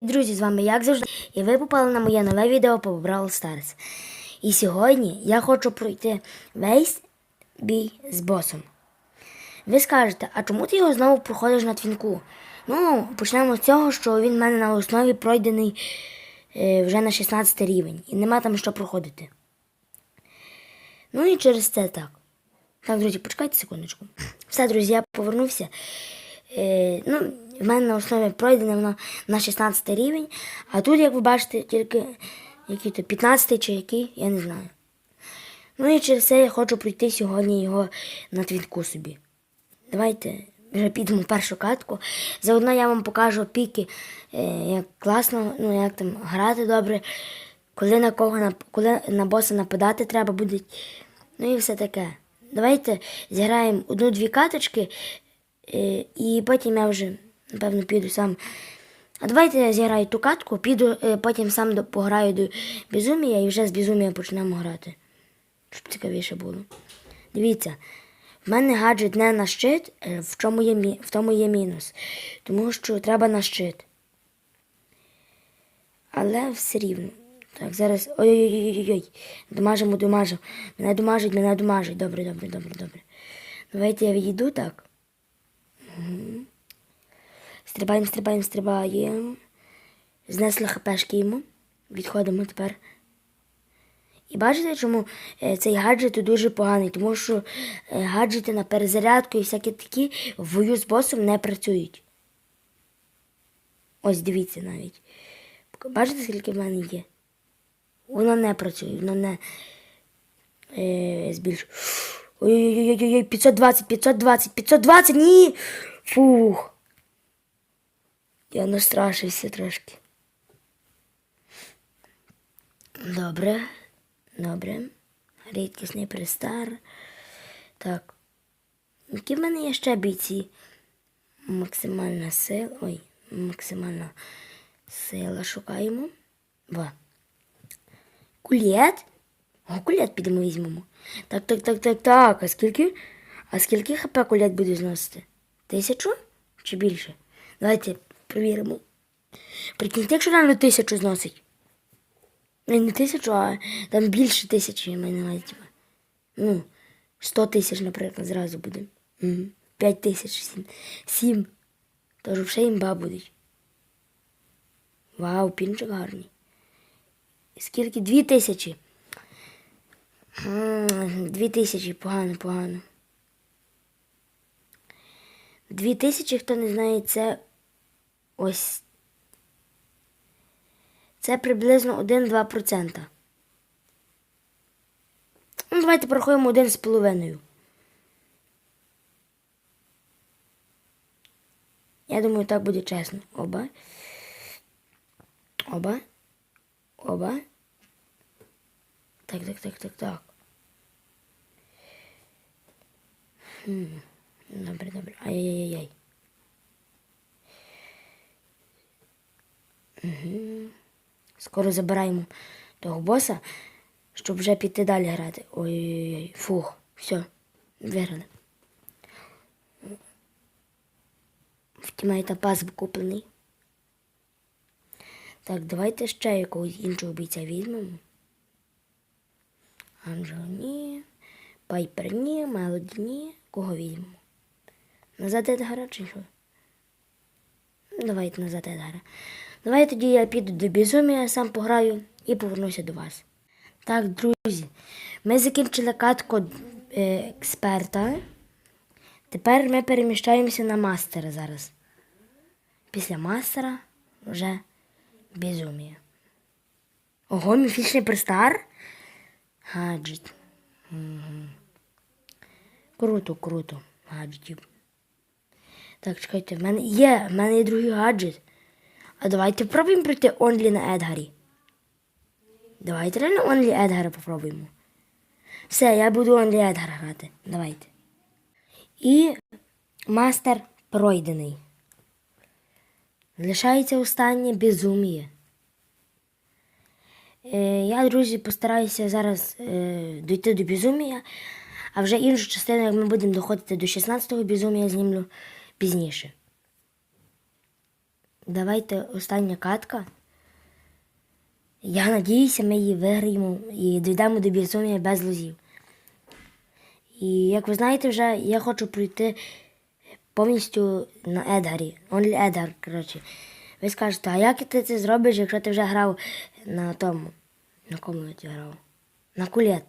Друзі, з вами як завжди, і ви попали на моє нове відео по Brawl Stars. І сьогодні я хочу пройти весь бій з босом. Ви скажете, а чому ти його знову проходиш на твінку? Ну, почнемо з цього, що він в мене на основі пройдений е, вже на 16 рівень, і нема там що проходити. Ну і через це так. Так, друзі, почекайте секундочку. Все, друзі, я повернувся. Е, ну, в мене на основі пройдене воно на 16 рівень, а тут, як ви бачите, тільки який то 15 чи який, я не знаю. Ну і через це я хочу пройти сьогодні його на твітку собі. Давайте вже підемо в першу катку. Заодно я вам покажу піки, е, як класно, ну як там грати добре, коли на кого нап- коли на боса нападати треба буде. Ну і все таке. Давайте зіграємо одну-дві каточки, е, і потім я вже, напевно, піду сам. А давайте я зіграю ту катку, піду, е, потім сам пограю до безумія і вже з безумія почнемо грати. Щоб цікавіше було. Дивіться, в мене гаджет не на щит, е, в, чому є, в тому є мінус. Тому що треба на щит. Але все рівно. Так, зараз. Ой-ой-ой-ой-ой. Домажемо, домажемо. Мене домажуть, мене домажуть. Добре, добре, добре, добре. Давайте я відійду так. Мгм. Стрибаємо, стрибаємо, стрибаємо. Знесли хпшки йому. Відходимо тепер. І бачите, чому е, цей гаджет дуже поганий, тому що е, гаджети на перезарядку і всякі такі в бою з босом не працюють. Ось дивіться навіть. Бачите, скільки в мене є? Воно не працює, воно не збільшує. Ой-ой-ой, 520, 520, 520, ні! Фух. Я настрашився трошки. Добре. Добре. Рідкісний пристар. Так. Які в мене є ще бійці? Максимальна сила. Ой, максимальна сила шукаємо. Два. Кулет? О, кулет підемо візьмемо. Так, так, так, так, так. А скільки? А скільки хп кулет буде зносити? Тисячу? Чи більше? Давайте перевіримо. Прикиньте, якщо реально тисячу зносить. Не, тисячу, а там більше тисячі я маю на. Ну, 100 тисяч, наприклад, зразу буде. 5 тисяч, 7. 7. Тож вже імба будуть. Вау, пінчик гарний. Скільки? Дві тисячі. Дві тисячі, погано, погано. Дві тисячі, хто не знає, це ось. Це приблизно 1-2%. Ну, давайте порахуємо один з половиною. Я думаю, так буде чесно. Оба. Оба. Оба. Так, так, так, так, так. Хм. Добре, добре. Ай-яй-яй-яй. Угу. Скоро забираємо того боса, щоб вже піти далі грати. Ой-ой-ой. Фух. Все. Виграли. В тімейта пас куплений. Так, давайте ще якогось іншого бійця візьмемо. Анджел ні. Пайпер ні, Мелоді ні. Кого візьмемо? Назад Едгара чи що? Ну, Давайте назад Едгара. Давайте тоді я піду до безумія, сам пограю і повернуся до вас. Так, друзі, ми закінчили катку е, експерта. Тепер ми переміщаємося на мастера зараз. Після мастера вже безумія. Ого, міфічний пристар. Гаджет. Угу. Круто, круто. Гаджетів. Так, чекайте, в мене є, в мене є другий гаджет. А давайте пробуємо пройти онлі на Едгарі. Давайте реально онлі Едгара попробуємо. Все, я буду онлі Едгара грати. Давайте. І мастер пройдений. Лишається останнє безум'я. Е, я, друзі, постараюся зараз е, дійти до безумія, а вже іншу частину, як ми будемо доходити до 16-го безумія, знімлю пізніше. Давайте остання катка. Я надіюся, ми її виграємо і дійдемо до безумія без лузів. І як ви знаєте, вже я хочу пройти повністю на Едгарі. Онлі Едгар, коротше. Ви скажете, а як ти це зробиш, якщо ти вже грав на тому? На кому ти грав? На кулет.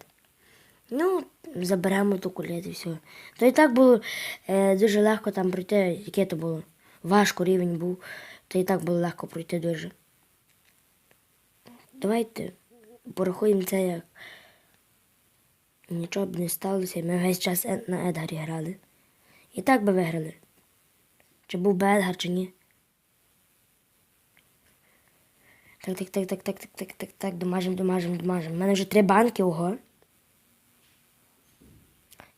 Ну, заберемо ту кулет і все. То і так було е, дуже легко там пройти, яке то було. Важко рівень був, то і так було легко пройти дуже. Давайте порахуємо це як. Нічого б не сталося, ми весь час на Едгарі грали. І так би виграли. Чи був би Едгар, чи ні. Так, так, так, так, так, так, так, так, так, домажем, домажем, домажем. У мене вже три банки, ого.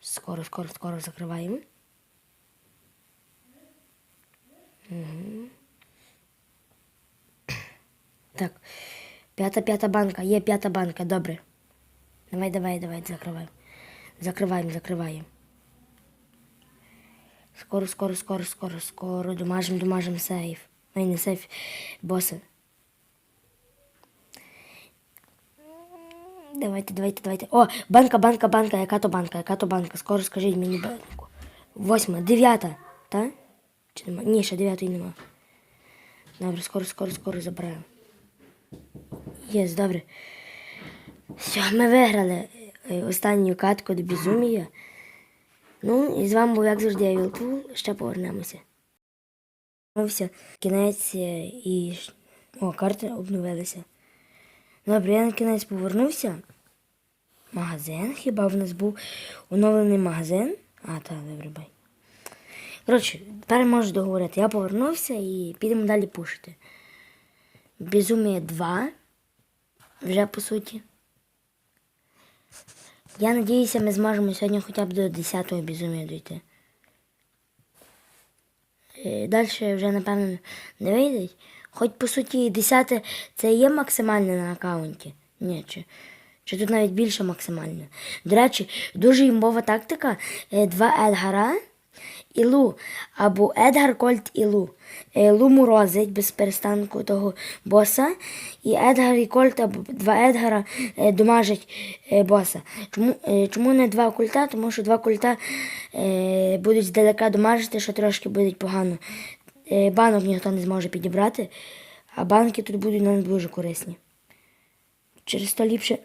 Скоро, скоро, скоро закриваємо. Так. П'ята, п'ята банка. Є п'ята банка, добре. Давай, давай, давай, закриваємо. Закриваємо, закриваємо. Скоро, скоро, скоро, скоро, скоро. Домажем, домажем сейф. Ой, не сейф, боси. Давайте, давайте, давайте. О, банка, банка, банка. Яка то банка? Яка то банка? Скоро скажіть мені банку. Восьма, дев'ята, так? Чи нема? Ні, ще дев'ятої нема. Добре, скоро, скоро, скоро забираємо. Єс, добре. Все, ми виграли е, останню катку до безумія. Ну, і з вами був, як завжди, я Вілтул. Ще повернемося. Все, кінець е, і. О, карти обновилися. Добре, я на кінець повернувся. Магазин, хіба в нас був оновлений магазин? А, так, добре, бай. Коротше, тепер можу договорити. Я повернувся і підемо далі пушити. Безумія 2. Вже по суті. Я надіюся, ми зможемо сьогодні хоча б до 10-го безумія дійти. Далі вже, напевно, не вийде. Хоч по суті 10 це є максимальне на аккаунті. Ні, чи, чи тут навіть більше максимальне. До речі, дуже імбова тактика. Е, Два Едгара і Лу. Або Едгар Кольт і Лу. Е, морозить без перестанку того боса. І Едгар і Кольт або два Едгара е, домажать е, боса. Чому, чому не два культа? Тому що два культа е, будуть здалека домажити, що трошки буде погано. Банок ніхто не зможе підібрати, а банки тут будуть нам дуже корисні. Через то ліпше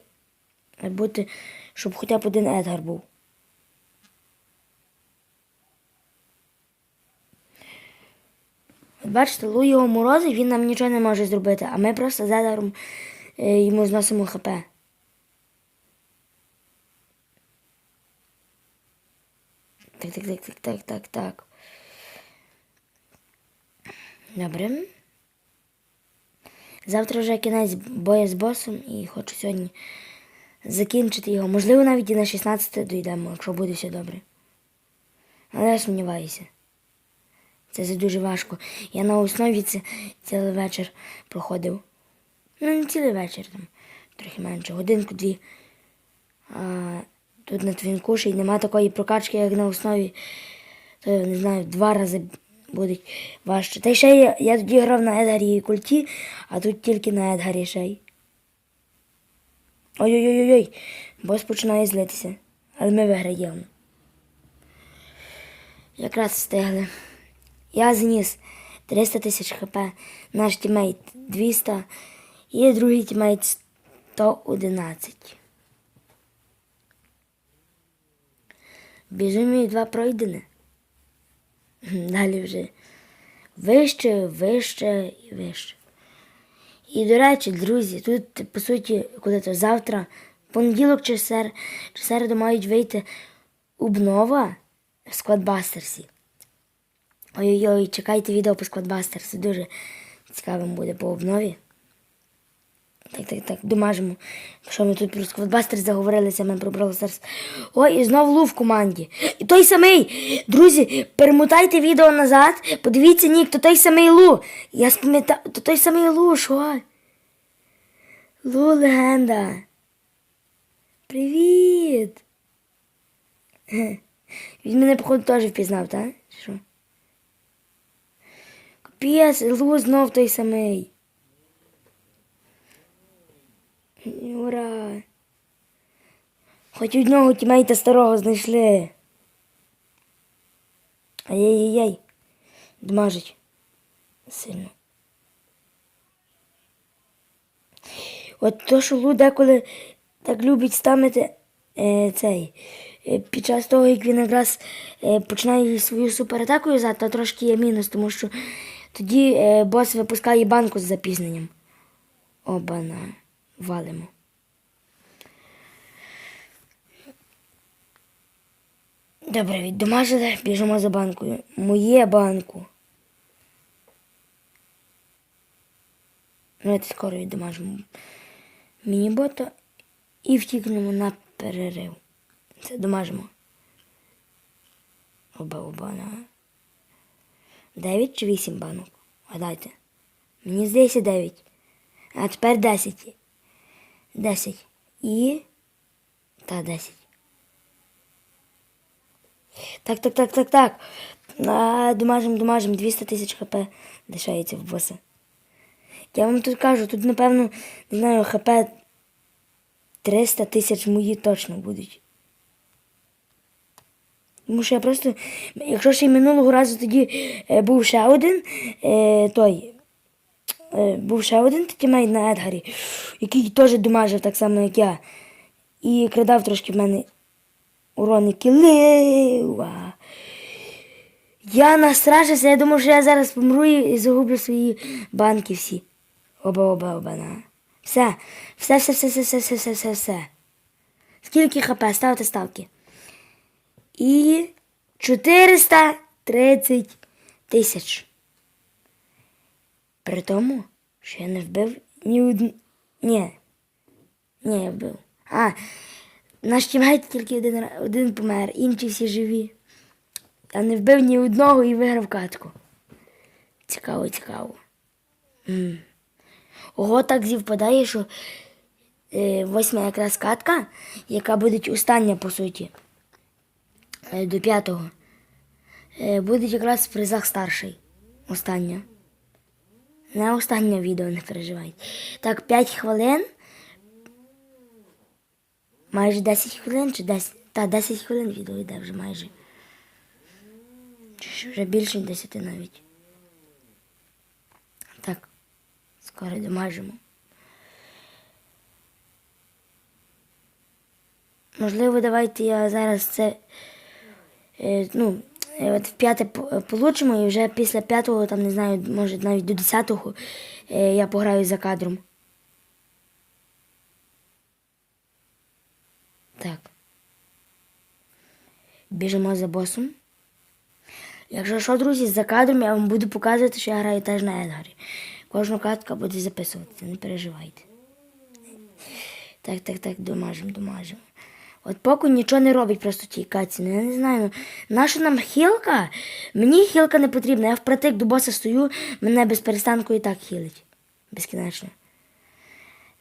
бути, щоб хоча б один Едгар був. Бачите, Лу його морозить, він нам нічого не може зробити, а ми просто з Едгаром е, йому зносимо ХП. Так, так, так, так, так, так, так. Добре. Завтра вже кінець бою з босом і хочу сьогодні закінчити його. Можливо, навіть і на 16 дійдемо, якщо буде все добре. Але я сумніваюся. Це дуже важко. Я на основі це цілий вечір проходив. Ну, не цілий вечір, там, трохи менше, годинку-дві. Тут на твінку ще й нема такої прокачки, як на основі. То, не знаю, два рази буде важче. Та й ще я, я тоді грав на Едгарі і культі, а тут тільки на Едгарі ще й. Ой-ой-ой-ой, бос починає злитися. Але ми виграємо. Якраз встигли. Я зніс 300 тисяч хп, наш тімейт 200 і другий тімейт 111. Безумію два пройдене. Далі вже вище, вище і вище. І, до речі, друзі, тут, по суті, коли то завтра, понеділок чи, сер, чи середу мають вийти обнова в Складбастерсі. Ой-ой-ой, чекайте відео по Складбастерсу. Дуже цікавим буде по обнові. Так, так, так, домажемо. Що ми тут про Складбастер заговорилися, ми про Stars. Ой, і знов Лу в команді. І той самий. Друзі, перемотайте відео назад. Подивіться, нік, то той самий Лу. Я спам'ятаю, то той самий Лу, що? Лу легенда. Привіт. Він мене, походу, теж впізнав, так? Що? Капець, луз знов той самий. Ура! Хоч одного тімейта старого знайшли. Ай-яй-яй. Дмажить. Сильно. От то, що Лу деколи так любить ставити е, цей. е, Під час того, як він якраз е, починає свою суператаку юзати, то трошки є мінус, тому що тоді е, бос випускає банку з запізненням. Обана. Валимо. Добре, віддомажили, біжимо за банкою. Моє банку. Давайте скоро віддомажимо мінібота і втікнемо на перерив. Це домажимо. Оба оба на. Дев'ять чи вісім банок? Гадайте. Мені здається дев'ять. А тепер десять. Десять. І. Та десять. Так, так, так, так, так. А, домажем, домажем. 200 тисяч хп лишається в боса. Я вам тут кажу, тут, напевно, не знаю, хп 300 тисяч мої точно будуть. Тому що я просто, якщо ще й минулого разу тоді е, був ще один, е, той, е, був ще один тімейт на Едгарі, який теж домажив так само, як я. І крадав трошки в мене урони кілива. Я настрашився, я думав, що я зараз помру і загублю свої банки всі. Оба-оба, оба, на. Все, все, все, все, все, все, все, все, все. Скільки хп? Ставте ставки. І 430 тисяч. При тому, що я не вбив ні один. Ні. Ні, я вбив. А, наш тімейт тільки один, один помер, інші всі живі. Я не вбив ні одного і виграв катку. Цікаво, цікаво. М. Ого, так зівпадає, що е, восьма якраз катка, яка буде остання, по суті, до п'ятого, е, буде якраз в призах старший. Остання. Не останнє відео, не переживайте. Так, 5 хвилин. Майже 10 хвилин чи 10. Та 10 хвилин відео йде вже майже. Чи вже більше 10 навіть. Так, скоро домажемо. Можливо, давайте я зараз це. Е, ну, е, от в п'яте е, получимо, і вже після п'ятого, там не знаю, може навіть до десятого я пограю за кадром. Так. Біжимо за босом. Якщо що, друзі, за кадром я вам буду показувати, що я граю теж на Едгарі. Кожну катку буде записуватися, не переживайте. Так, так, так, домажемо, домажемо. От поки нічого не робить просто тій катці. Ну, я не знаю. Ну, наша нам хілка? Мені хілка не потрібна. Я впритик до боса стою, мене без перестанку і так хілить. Безкінечно.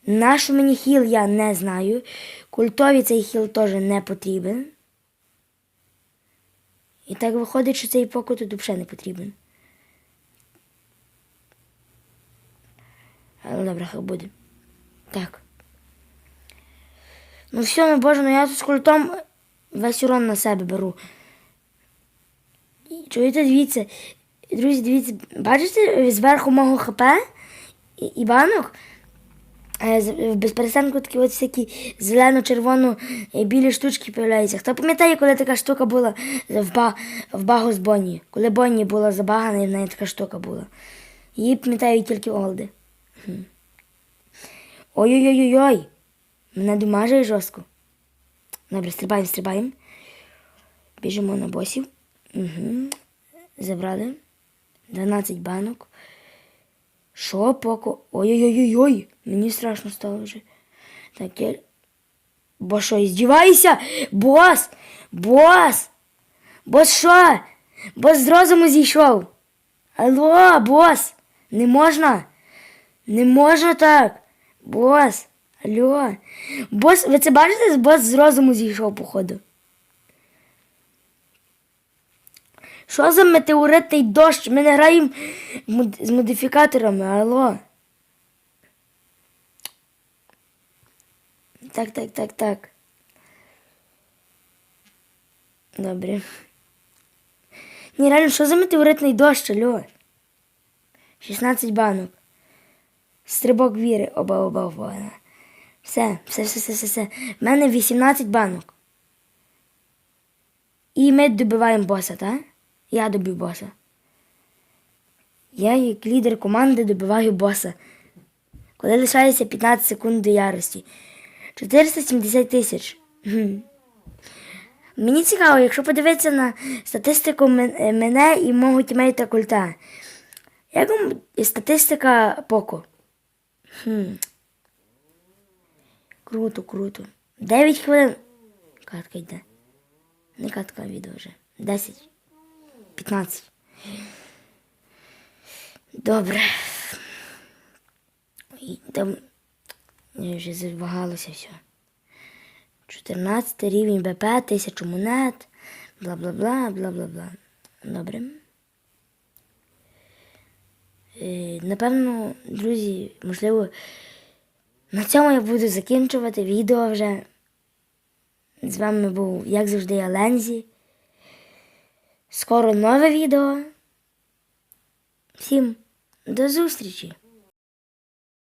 Нашу мені хіл я не знаю. Культові цей хіл теж не потрібен. І так виходить, що цей покут тут взагалі не потрібен. Але добре, хай буде. Так. Ну все, ну боже, ну я тут з культом весь урон на себе беру. Чуєте, дивіться, друзі, дивіться, бачите зверху мого ХП і, і банок? Е, з- В безперестанку такі от всякі зелено-червоно е, білі штучки появляються. Хто пам'ятає, коли така штука була в, ба, в багу з Бонні? Коли Бонні була забагана, і в неї така штука була. Її пам'ятаю тільки Олди. Мгм. Мене домажує жорстко. Добре, стрибаємо, стрибаємо. Біжимо на босів. Угу. Забрали. 12 банок. Що поко? Ой-ой-ой-ой! Мені страшно стало вже. Так, я... Бо що, іздіваєшся? Бос! Бос! Бос що? Бос з розуму зійшов. Алло, бос! Не можна? Не можна так. Бос. Алло. Бос, ви це бачите? Бос з розуму зійшов, походу. Що за метеоритний дощ? Ми не граємо з модифікаторами, алло. Так, так, так, так. Добре. Ні, реально, що за метеоритний дощ, алло? 16 банок. Стрибок віри. Оба, оба, оба. Все, все, все, все, все, все. В мене 18 банок. І ми добиваємо боса, так? Я добив боса. Я, як лідер команди, добиваю боса. Коли лишається 15 секунд до ярості. 470 тисяч. Мені цікаво, якщо подивитися на статистику е, мене і мого тімейта культа. Як вам статистика Поко? Хм. Круто, круто. 9 хвилин. Катка йде. Не катка відео вже. 10. 15. Добре. І там. Вже завагалося все. 14 рівень БП, 1000 монет. Бла бла бла, бла бла бла. Добре. Е, Напевно, друзі, можливо, на цьому я буду закінчувати відео вже. З вами був, як завжди, я Лензі. Скоро нове відео. Всім до зустрічі!